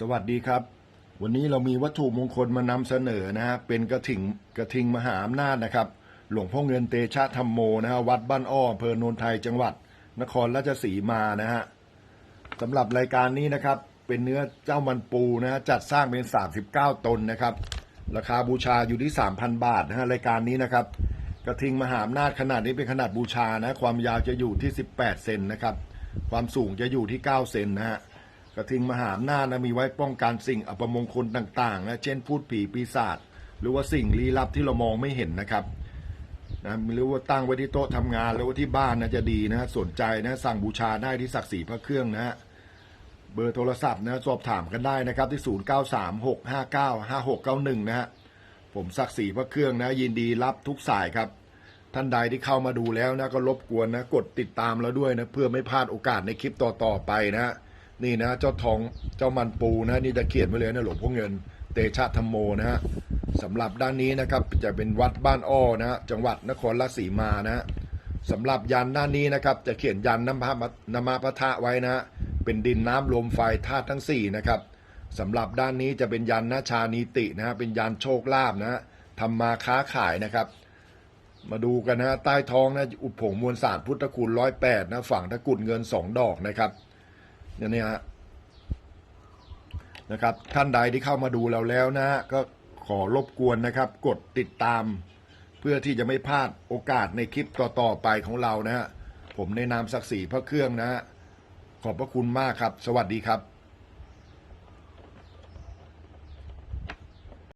สวัสดีครับ วันนี้เรามีวัตถุมงคลมานำเสนอนะฮะเป็นกระถิ่งกระทิงมหาอำนาจนะครับ หลวงพ่อเงินเตชะธรรมโมนะฮะวัดบ้านอ้ออำเภอโนนไทยจังหวัด นครราชสีมานะฮะสำหรับรายการนี้นะครับ เป็นเนื้อเจ้ามันปูนะฮะจัดสร้างเป็น 39 ตนนะครับ ราคาบูชาอยู่ที่ 3,000 บาทนะฮะรายการนี้นะครับ กระทิงมหาอำนาจขนาดนี้เป็นขนาดบูชานะ ความยาวจะอยู่ที่ 18 เซนนะครับ ความสูงจะอยู่ที่ 9 เซนนะฮะ กระทิงมหาอำนาจนะมีไว้ป้องกันสิ่งอัปมงคลต่างๆนะเช่นพูดผีปีศาจหรือว่าสิ่งลี้ลับที่เรามองไม่เห็นนะครับนะหรือว่าตั้งไว้ที่โต๊ะทำงานหรือว่าที่บ้านนะจะดีนะ สนใจนะสั่งบูชาได้ที่ศักดิ์ศรีพระเครื่องนะฮะเบอร์โทรศัพท์นะสอบถามกันได้นะครับที่ 0936595691 นะฮะผมศักดิ์ศรีพระเครื่องนะ ยินดีรับทุกสายครับ ท่านใดที่เข้ามาดูแล้วนะก็รบกวนนะ กดติดตามเราด้วยนะ เพื่อไม่พลาดโอกาสในคลิปต่อๆไปนะฮะ นี่นะเจ้าทองเจ้ามันปูนะนี่จะเขียนไว้เลยนะหลวงพ่อเงิน เตชะธรรมโมนะฮะสำหรับด้านนี้นะครับจะเป็นวัดบ้านอ้อนะฮะจังหวัดนครราชสีมานะฮะสำหรับยันด้านนี้นะครับจะเขียนยันน้ำพระนมาพระทะไว้นะฮะเป็นดินน้ำลมไฟธาตุทั้งสี่นะครับสำหรับด้านนี้จะเป็นยันนาชานีตินะฮะเป็นยันโชคลาภนะฮะทำมาค้าขายนะครับ มาดูกันนะฮะใต้ท้องนะอุดผงมวลสารพุทธคุณร้อยแปดนะฝั่งตะกุดเงินสองดอกนะครับ อย่างนี้ฮะนะครับ ท่านใดที่เข้ามาดูเราแล้วนะฮะก็ขอรบกวนนะครับ กดติดตาม เพื่อที่จะไม่พลาดโอกาสในคลิปต่อๆไปของเรานะฮะผมในนามศักดิ์ศรีพระเครื่องนะฮะขอบพระคุณมากครับ สวัสดีครับ